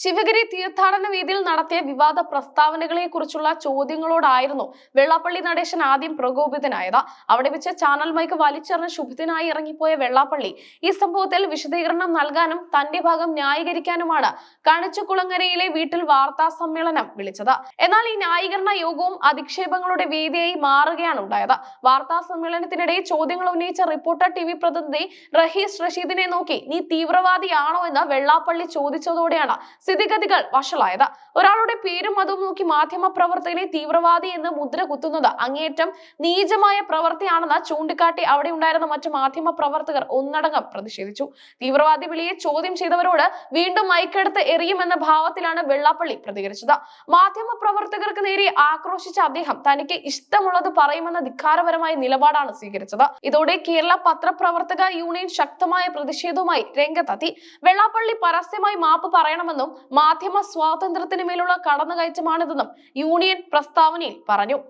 ശിവഗിരി തീർത്ഥാടന വേദിയിൽ നടത്തിയ വിവാദ പ്രസ്താവനകളെ കുറിച്ചുള്ള ചോദ്യങ്ങളോടായിരുന്നു വെള്ളാപ്പള്ളി നടേശൻ ആദ്യം പ്രകോപിതനായത്. അവിടെ വെച്ച് ചാനൽ മൈക്ക് വലിച്ചെറിഞ്ഞ് ശുഭിതനായി ഇറങ്ങിപ്പോയ വെള്ളാപ്പള്ളി ഈ സംഭവത്തിൽ വിശദീകരണം നൽകാനും തന്റെ ഭാഗം ന്യായീകരിക്കാനുമാണ് കണിച്ചുകുളങ്ങരയിലെ വീട്ടിൽ വാർത്താ സമ്മേളനം വിളിച്ചത്. എന്നാൽ ഈ ന്യായീകരണ യോഗവും അധിക്ഷേപങ്ങളുടെ വേദിയായി മാറുകയാണ് ഉണ്ടായത്. വാർത്താ സമ്മേളനത്തിനിടെ ചോദ്യങ്ങൾ ഉന്നയിച്ച റിപ്പോർട്ടർ ടി വി പ്രതിനിധി റഹീസ് റഷീദിനെ നോക്കി നീ തീവ്രവാദിയാണോ? എന്ന് വെള്ളാപ്പള്ളി ചോദിച്ചതോടെയാണ് സ്ഥിതിഗതികൾ വഷളായത്. ഒരാളുടെ പേരും അതും നോക്കി മാധ്യമ പ്രവർത്തകനെ തീവ്രവാദി എന്ന് മുദ്ര കുത്തുന്നത് അങ്ങേയറ്റം നീചമായ പ്രവൃത്തിയാണെന്ന് ചൂണ്ടിക്കാട്ടി അവിടെ ഉണ്ടായിരുന്ന മറ്റു മാധ്യമ പ്രവർത്തകർ ഒന്നടങ്കം പ്രതിഷേധിച്ചു. തീവ്രവാദി വിളിയെ ചോദ്യം ചെയ്തവരോട് വീണ്ടും മൈക്കെടുത്ത് എറിയുമെന്ന ഭാവത്തിലാണ് വെള്ളാപ്പള്ളി പ്രതികരിച്ചത്. മാധ്യമ പ്രവർത്തകർക്ക് നേരെ ആക്രോശിച്ച അദ്ദേഹം തനിക്ക് ഇഷ്ടമുള്ളത് പറയുമെന്ന ധിക്കാരപരമായ നിലപാടാണ് സ്വീകരിച്ചത്. ഇതോടെ കേരള പത്രപ്രവർത്തക യൂണിയൻ ശക്തമായ പ്രതിഷേധവുമായി രംഗത്തെത്തി. വെള്ളാപ്പള്ളി പരസ്യമായി മാപ്പ് പറയണമെന്നും മാധ്യമ സ്വാതന്ത്ര്യത്തിന് മേലുള്ള കടന്നുകയറ്റമാണിതെന്നും യൂണിയൻ പ്രസ്താവനയിൽ പറഞ്ഞു.